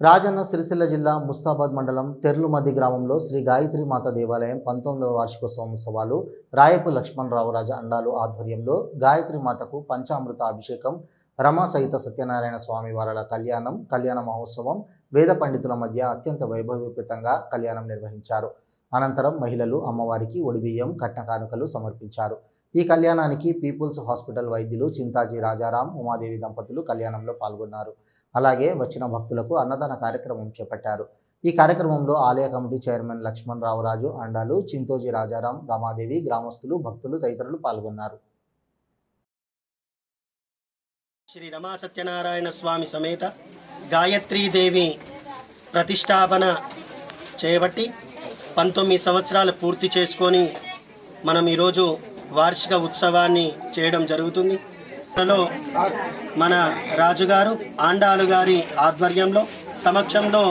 రాజన్న సిరిసిల్ల జిల్లా ముస్తాబాద్ మండలం తెర్లుమద్ది గ్రామంలో శ్రీ గాయత్రి మాత దేవాలయం పంతొమ్మిదవ వార్షికోత్సవం ఉత్సవాలు రాయపు లక్ష్మణరావు రాజ అండాలు ఆధ్వర్యంలో గాయత్రి మాతకు పంచామృత అభిషేకం రమా సహిత సత్యనారాయణ స్వామి వారల కళ్యాణం కళ్యాణ మహోత్సవం వేద పండితుల మధ్య అత్యంత వైభవోపేతంగా కళ్యాణం నిర్వహించారు. అనంతరం మహిళలు అమ్మవారికి ఒడిబియ్యం కట్న కానుకలు సమర్పించారు. ఈ కళ్యాణానికి పీపుల్స్ హాస్పిటల్ వైద్యులు చింతాజీ రాజారాం ఉమాదేవి దంపతులు కళ్యాణంలో పాల్గొన్నారు. అలాగే వచ్చిన భక్తులకు అన్నదాన కార్యక్రమం చేపట్టారు. ఈ కార్యక్రమంలో ఆలయ కమిటీ చైర్మన్ లక్ష్మణ్ రావురాజు అండాలు చింతోజీ రాజారాం రమాదేవి గ్రామస్తులు భక్తులు తదితరులు పాల్గొన్నారు. శ్రీ రమా సత్యనారాయణ స్వామి సమేత గాయత్రీదేవి ప్రతిష్టాపన చేయబట్టి పంతొమ్మిది సంవత్సరాలు పూర్తి చేసుకొని మనం ఈరోజు వార్షిక ఉత్సవాన్ని చేయడం జరుగుతుంది. అందులో మన రాజుగారు ఆండాలు గారి ఆధ్వర్యంలో సమక్షంలో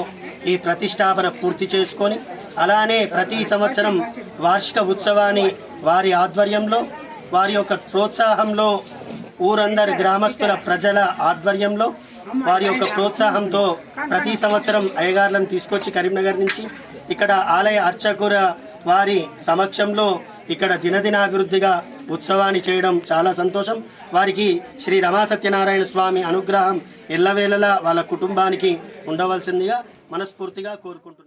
ఈ ప్రతిష్టాపన పూర్తి చేసుకొని అలానే ప్రతి సంవత్సరం వార్షిక ఉత్సవాన్ని వారి ఆధ్వర్యంలో వారి యొక్క ప్రోత్సాహంలో ఊరందరి గ్రామస్తుల ప్రజల ఆధ్వర్యంలో వారి యొక్క ప్రోత్సాహంతో ప్రతి సంవత్సరం అయ్యగారులను తీసుకొచ్చి కరీంనగర్ నుంచి ఇక్కడ ఆలయ అర్చకుల వారి సమక్షంలో ఇక్కడ దినదినాభివృద్ధిగా ఉత్సవాన్ని చేయడం చాలా సంతోషం. వారికి శ్రీ రమా సత్యనారాయణ స్వామి అనుగ్రహం ఎల్లవేళలా వాళ్ళ కుటుంబానికి ఉండవలసిందిగా మనస్ఫూర్తిగా కోరుకుంటున్నాను